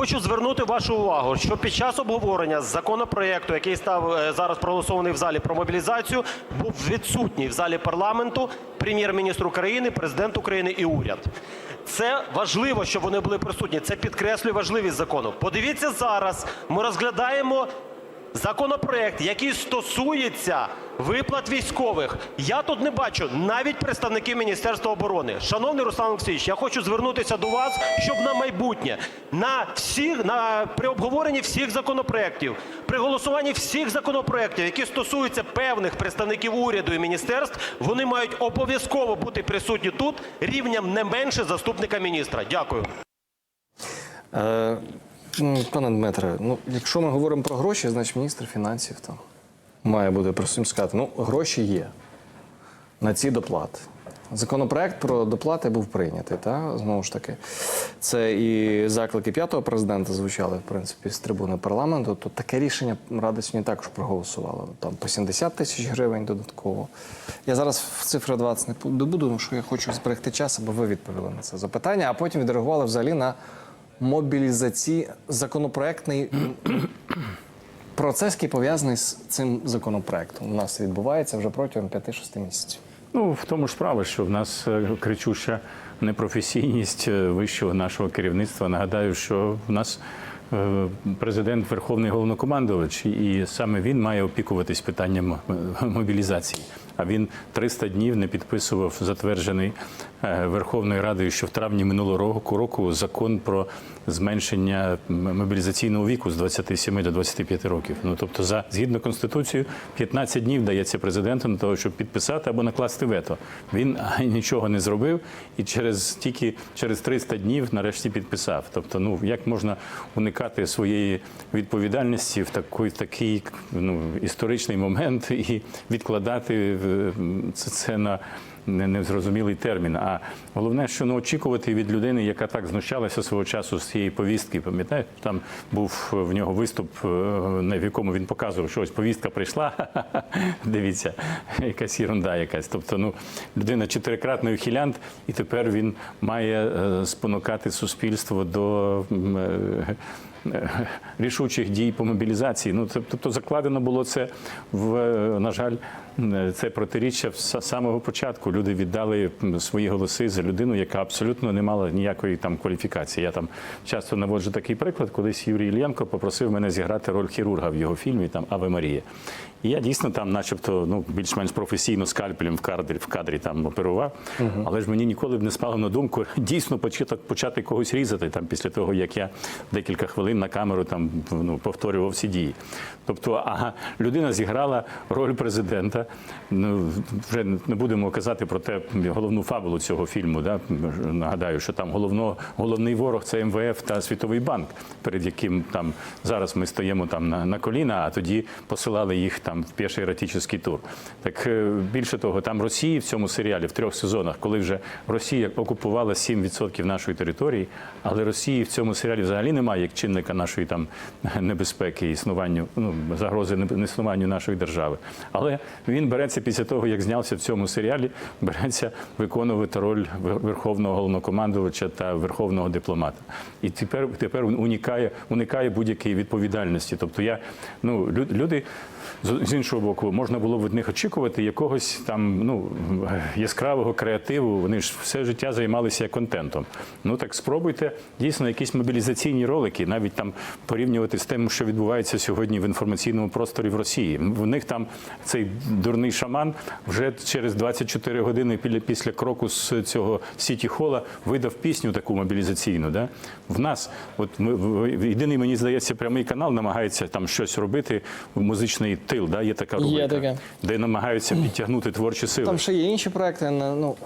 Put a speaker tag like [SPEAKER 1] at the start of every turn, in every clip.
[SPEAKER 1] хочу звернути вашу увагу, що під час обговорення законопроекту, який став е, зараз проголосований в залі про мобілізацію, був відсутній в залі парламенту прем'єр-міністр України, президент України і уряд. Це важливо, щоб вони були присутні. Це підкреслює важливість закону. Подивіться зараз. Ми розглядаємо законопроект, який стосується виплат військових. Я тут не бачу навіть представників Міністерства оборони. Шановний Руслан Олексійович, я хочу звернутися до вас, щоб на майбутнє на всіх на при обговоренні всіх законопроєктів, при голосуванні всіх законопроєктів, які стосуються певних представників уряду і міністерств, вони мають обов'язково бути присутні тут рівнем не менше заступника міністра. Дякую.
[SPEAKER 2] Е, Пане Дмитре, ну якщо ми говоримо про гроші, значить міністр фінансів там має бути присутнім сказати, ну гроші є на ці доплати. Законопроект про доплати був прийнятий, та знову ж таки, це і заклики п'ятого президента звучали в принципі з трибуни парламенту. То таке рішення Рада сьогодні також проголосувала. Там по 70 тисяч гривень додатково. Я зараз в цифри 20 не добуду, тому що я хочу зберегти час, аби ви відповіли на це запитання, а потім відреагували взагалі на мобілізації законопроектний процес, який пов'язаний з цим законопроектом. У нас відбувається вже протягом 5-6 місяців.
[SPEAKER 3] Ну, в тому ж справа, що в нас е, кричуща непрофесійність е, вищого нашого керівництва. Нагадаю, що в нас е, президент Верховний головнокомандувач, і саме він має опікуватись питанням мобілізації. А він 300 днів не підписував затверджений е, Верховною Радою, що в травні минулого року закон про зменшення мобілізаційного віку з 27 до 25 років. Ну тобто, за згідно конституцією, 15 днів дається президенту на того, щоб підписати або накласти вето. Він нічого не зробив і через тільки через 300 днів нарешті підписав. Тобто, ну як можна уникати своєї відповідальності в такий, такий ну, історичний момент і відкладати це, це на незрозумілий термін. А головне, що не очікувати від людини, яка так знущалася свого часу з цієї повістки. Пам'ятаєте, там був в нього виступ, е, на якому він показував, що ось повістка прийшла. Дивіться, якась ерунда якась. Тобто, ну людина чотирикратний ухилянт, і тепер він має е, спонукати суспільство до. Е, Рішучих дій по мобілізації. Ну тобто закладено було це в е, на жаль, е, це протиріччя з самого початку. Люди віддали свої голоси за людину, яка абсолютно не мала ніякої там кваліфікації. Я там часто наводжу такий приклад. Колись Юрій Ільєнко попросив мене зіграти роль хірурга в його фільмі там Аве Марія. І я дійсно там, начебто, ну більш-менш професійно скальпелем в кадрі в кадрі там оперував. Але ж мені ніколи б не спало на думку дійсно почати, почати когось різати там після того, як я декілька хвилин на камеру там ну, повторював всі дії. Тобто, ага, людина зіграла роль президента. Ну вже не будемо казати про те головну фабулу цього фільму. Да? Нагадаю, що там головно, головний ворог це МВФ та Світовий банк, перед яким там зараз ми стоїмо там на, на коліна, а тоді посилали їх там в перший еротичний тур. Так е, більше того, там Росії в цьому серіалі в трьох сезонах, коли вже Росія окупувала 7% нашої території, але Росії в цьому серіалі взагалі немає як чинника нашої там небезпеки, існуванню, ну загрози не- існуванню нашої держави. Але він береться після того, як знявся в цьому серіалі, береться виконувати роль верховного головнокомандувача та верховного дипломата. І тепер тепер він уникає, уникає будь-якої відповідальності. Тобто я ну лю- люди. З іншого боку, можна було б від них очікувати якогось там ну яскравого креативу. Вони ж все життя займалися контентом. Ну так спробуйте дійсно якісь мобілізаційні ролики, навіть там порівнювати з тим, що відбувається сьогодні в інформаційному просторі в Росії. В них там цей дурний шаман вже через 24 години після, кроку з цього сіті хола видав пісню таку мобілізаційну. Да? В нас, от ми єдиний, мені здається, прямий канал намагається там щось робити в музичний тил. Да? Є така рубрика,
[SPEAKER 2] таке.
[SPEAKER 3] де намагаються підтягнути творчі сили.
[SPEAKER 2] Там ще є інші проекти. Ну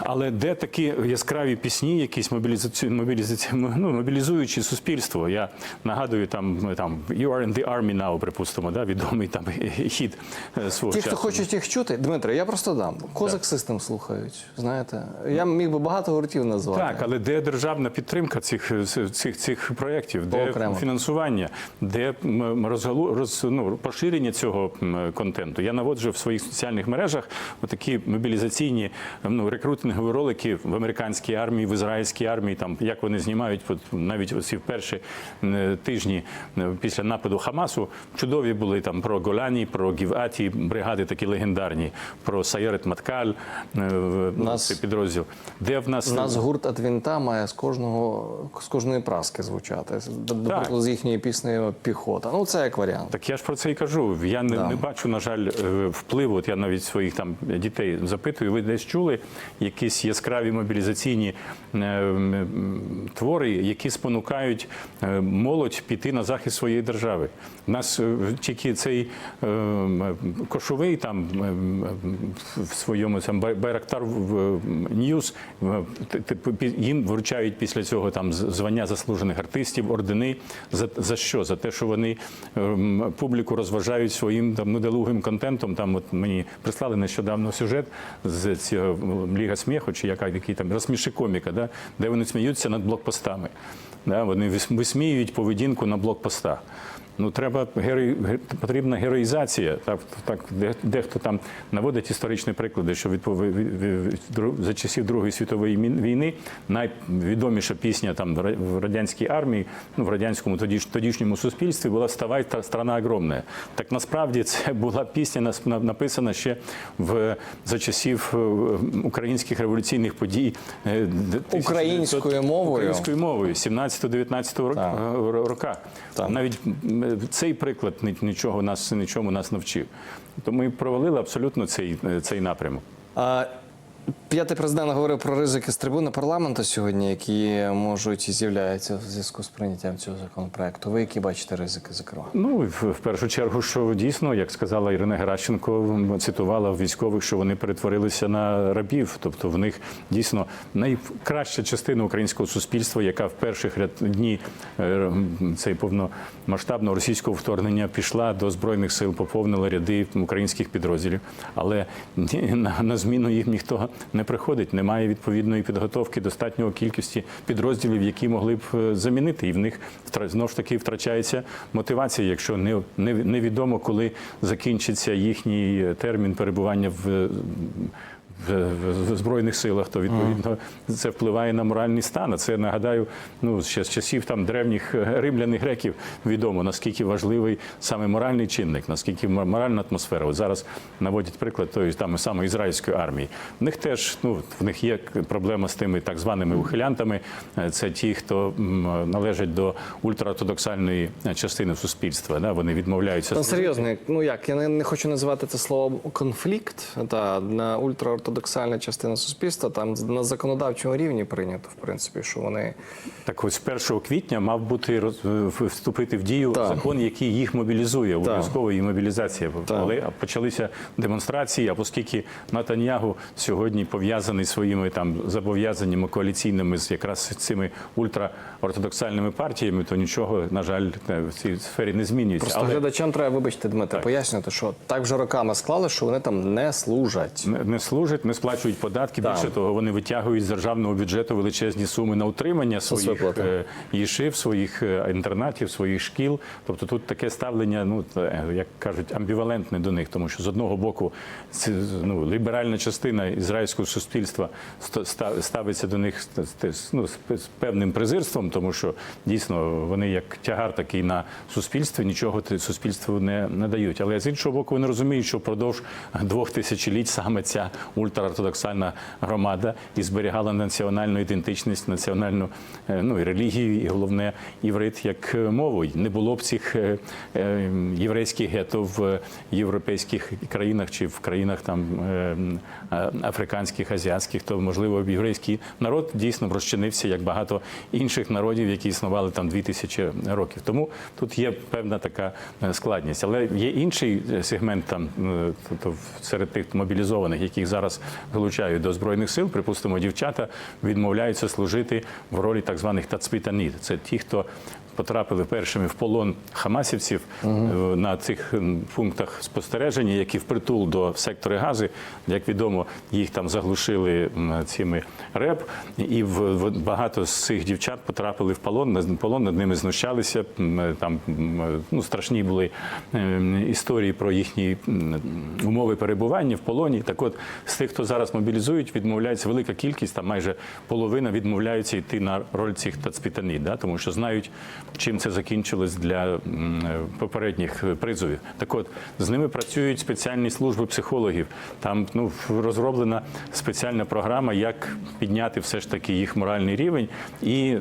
[SPEAKER 3] Але де такі яскраві пісні, якісь мобілізацію, мобілізацію, ну, мобілізуючи суспільство? Я нагадую, там там You are in the army now, припустимо, да, відомий там хід е, свого
[SPEAKER 2] ті,
[SPEAKER 3] часу.
[SPEAKER 2] хто хочуть їх чути, Дмитро, я просто дам. Козак систем слухають. Знаєте, я міг би багато гуртів назвати.
[SPEAKER 3] Так, але де державна підтримка цих цих, цих проєктів, де
[SPEAKER 2] Окремо.
[SPEAKER 3] фінансування, де розгалу, роз, ну, поширення цього контенту? Я наводжу в своїх соціальних мережах такі мобілізаційні ну, рекрут, рейтингові ролики в американській армії, в ізраїльській армії, там як вони знімають навіть оці в перші тижні після нападу Хамасу. Чудові були там про Голяні, про Гіваті, бригади такі легендарні, про Сайерет Маткаль, е,
[SPEAKER 2] Нас-
[SPEAKER 3] цей підрозділ. Де в нас
[SPEAKER 2] нас гурт Адвінта має з кожного з кожної праски звучати. До- До прикладу, з їхньої пісні піхота. Ну це як варіант.
[SPEAKER 3] Так я ж про це і кажу. Я не,
[SPEAKER 2] Да.
[SPEAKER 3] не бачу, на жаль, е, впливу. От я навіть своїх там дітей запитую. Ви десь чули якісь яскраві мобілізаційні е, твори, які спонукають е, молодь піти на захист своєї держави. У нас тільки цей е, кошовий там в своєму там Байрактар в Ньюз їм вручають після цього там звання заслужених артистів, ордени. За, за що? За те, що вони публіку розважають своїм там недолугим контентом. Там от мені прислали нещодавно сюжет з цього Ліга сміху, чи яка який там розсміши коміка, да? де вони сміються над блокпостами. Да? Вони вис- висміюють поведінку на блокпостах. Ну, треба герой, потрібна героїзація. Так, так де- дехто там наводить історичні приклади, що відпов- від- від- за часів Другої світової війни найвідоміша пісня там в ра- в радянській армії, ну в радянському тоді тодішньому суспільстві була Вставай, та страна огромна. Так насправді це була пісня написана ще в за часів е, українських революційних подій е, 1900
[SPEAKER 2] Українською мовою.
[SPEAKER 3] Українською мовою 17-19 рок-
[SPEAKER 2] Так.
[SPEAKER 3] е, рока. Навіть цей приклад нічого нас нічому нас навчив. То ми провалили абсолютно цей, е, цей напрямок.
[SPEAKER 2] П'ятий президент говорив про ризики з трибуни парламенту сьогодні, які можуть і з'являються в зв'язку з прийняттям цього законопроекту. Ви які бачите ризики, зокрема?
[SPEAKER 3] Ну в, першу чергу, що дійсно, як сказала Ірина Геращенко, цитувала військових, що вони перетворилися на рабів. Тобто в них дійсно найкраща частина українського суспільства, яка в перших ряд дні е, цей повномасштабного російського вторгнення пішла до збройних сил, поповнила ряди українських підрозділів. Але на, на зміну їм ніхто не приходить. Немає відповідної підготовки, достатньої кількості підрозділів, які могли б е, замінити. І в них знову ж таки втрачається мотивація, якщо не, не, невідомо, коли закінчиться їхній е, термін перебування в. Е, В, в, в збройних силах, то відповідно це впливає на моральний стан. А це нагадаю, ну ще з часів там древніх е, римлян і греків відомо наскільки важливий саме моральний чинник, наскільки моральна атмосфера. От зараз наводять приклад тої там саме ізраїльської армії. В них теж ну в них є проблема з тими так званими ухилянтами. Е, Це ті, хто належать до ультраортодоксальної частини суспільства. Да? Вони відмовляються
[SPEAKER 2] Та серйозно, ну як я не, не хочу називати це словом конфлікт. Та на ультраортодоксальна частина суспільства там на законодавчому рівні прийнято, в принципі, що вони
[SPEAKER 3] Так ось з 1 квітня мав бути роз- вступити в дію
[SPEAKER 2] Так.
[SPEAKER 3] закон, який їх мобілізує, обов'язково її мобілізація.
[SPEAKER 2] Так.
[SPEAKER 3] Але почалися демонстрації. А оскільки Натаньягу сьогодні пов'язаний своїми там зобов'язаннями коаліційними з якраз цими ультраортодоксальними партіями, то нічого, на жаль, в цій сфері не змінюється.
[SPEAKER 2] просто глядачам треба, вибачте, Дмитро, пояснювати, що так вже роками склали, що вони там не служать.
[SPEAKER 3] Не- не служать, не сплачують податки.
[SPEAKER 2] Так.
[SPEAKER 3] Більше того, вони витягують з державного бюджету величезні суми на утримання своїх е, їшив, своїх е, інтернатів, своїх шкіл. Тобто тут таке ставлення, ну е, як кажуть, амбівалентне до них, тому що з одного боку ну, ліберальна частина ізраїльського суспільства ста- ста- ставиться до них ну, з певним презирством, тому що дійсно вони як тягар такий на суспільстві, нічого суспільству не, не дають. Але з іншого боку, вони розуміють, що впродовж двох тисячоліть саме ця ультраортодоксальна громада і зберігала національну ідентичність, національну е, ну, і релігію, і головне іврит як е, мову. Не було б цих е, єврейських гетто в європейських країнах чи в країнах там африканських, азіатських, то можливо єврейський народ дійсно розчинився як багато інших народів, які існували там дві тисячі років. Тому тут є певна така складність. Але є інший сегмент там, тобто серед тих мобілізованих, яких зараз залучають до збройних сил. Припустимо, дівчата відмовляються служити в ролі так званих тацпітаніт. Це ті, хто потрапили першими в полон хамасівців е, на цих пунктах спостереження, які впритул до сектора Гази. Як відомо, їх там заглушили цими РЕП, і в, багато з цих дівчат потрапили в полон. На полон над ними знущалися. Там ну, страшні були е, історії про їхні умови перебування в полоні. Так от з тих, хто зараз мобілізують, відмовляється велика кількість, там майже половина відмовляються йти на роль цих тацпітанів, да, тому що знають, чим це закінчилось для попередніх призовів. Так от з ними працюють спеціальні служби психологів. Там ну розроблена спеціальна програма, як підняти все ж таки їх моральний рівень і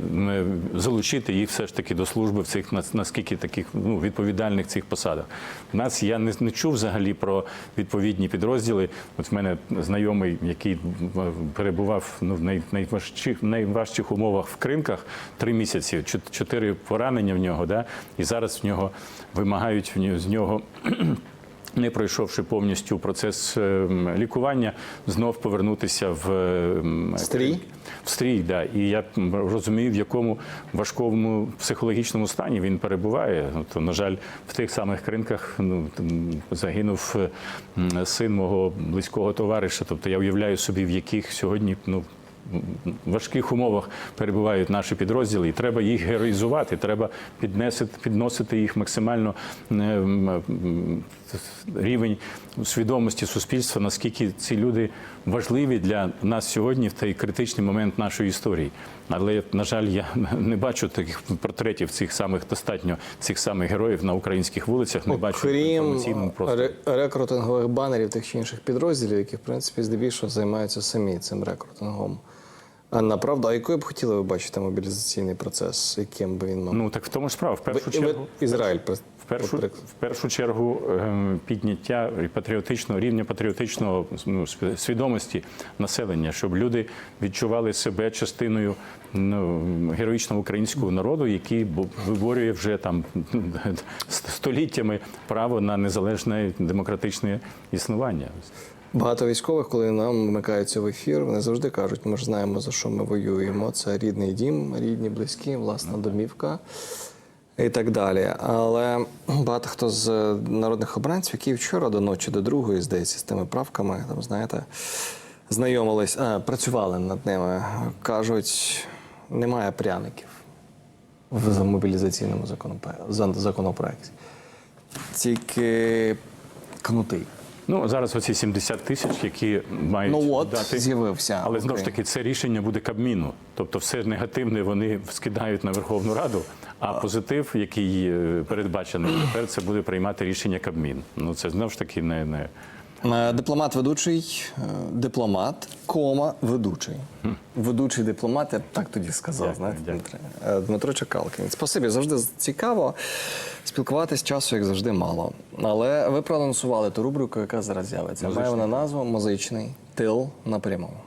[SPEAKER 3] залучити їх все ж таки до служби в цих нас- наскільки таких ну відповідальних цих посадах. У нас я не, не чув взагалі про відповідні підрозділи. От в мене знайомий, який перебував ну, в най, найважчих, найважчих умовах в кринках три місяці, чот- чотири поранення в нього, да? і зараз в нього вимагають в нього- з нього. Не пройшовши повністю процес ем, лікування, знов повернутися в ем,
[SPEAKER 2] Стрій?
[SPEAKER 3] в стрій, да. І я розумію, в якому важкому психологічному стані він перебуває. То, на жаль, в тих самих кринках ну, загинув е, син мого близького товариша. Тобто я уявляю собі, в яких сьогодні ну. В важких умовах перебувають наші підрозділи, і треба їх героїзувати, треба піднесити, підносити їх максимально е, м, м, рівень свідомості суспільства, наскільки ці люди важливі для нас сьогодні в той критичний момент нашої історії. Але, на жаль, я не бачу таких портретів цих самих достатньо цих самих героїв на українських вулицях. Не бачу інформаційному просторі.
[SPEAKER 2] рекрутингових банерів тих чи інших підрозділів, які в принципі здебільшого займаються самі цим рекрутингом. А направду, а якою б хотіли ви бачити мобілізаційний процес, яким би він мав?
[SPEAKER 3] Ну так в тому ж справа. В першу
[SPEAKER 2] ви
[SPEAKER 3] чергу.
[SPEAKER 2] Ізраїль
[SPEAKER 3] В першу, в першу чергу ем, підняття патріотичного рівня патріотичного ну, свідомості населення, щоб люди відчували себе частиною ну, героїчного українського народу, який бо- виборює вже там століттями право на незалежне демократичне існування.
[SPEAKER 2] Багато військових, коли нам вмикаються в ефір, вони завжди кажуть, ми ж знаємо, за що ми воюємо. Це рідний дім, рідні, близькі, власна домівка і так далі. Але багато хто з народних обранців, які вчора до ночі, до другої, здається, з тими правками, там, знаєте, знайомились, а, працювали над ними, кажуть, немає пряників в мобілізаційному законопе- за- законопроекті. Тільки кнути.
[SPEAKER 3] Ну зараз оці 70 тисяч, які мають
[SPEAKER 2] Ну от,
[SPEAKER 3] дати
[SPEAKER 2] з'явився.
[SPEAKER 3] Але знову ж таки, це рішення буде Кабміну. Тобто, все негативне вони скидають на Верховну Раду, а позитив, який е, передбачений тепер, це буде приймати рішення Кабмін. Ну це знову ж таки не, не
[SPEAKER 2] Дипломат ведучий, е, дипломат, кома, ведучий. Ведучий дипломат, я так тоді сказав,
[SPEAKER 3] Дякую,
[SPEAKER 2] знаєте,
[SPEAKER 3] дякую.
[SPEAKER 2] Е, Дмитро Чекалкін. Спасибі, завжди цікаво. Спілкуватись часу, як завжди, мало. Але ви проанонсували ту рубрику, яка зараз з'явиться. Має вона назву Музичний тил напряму.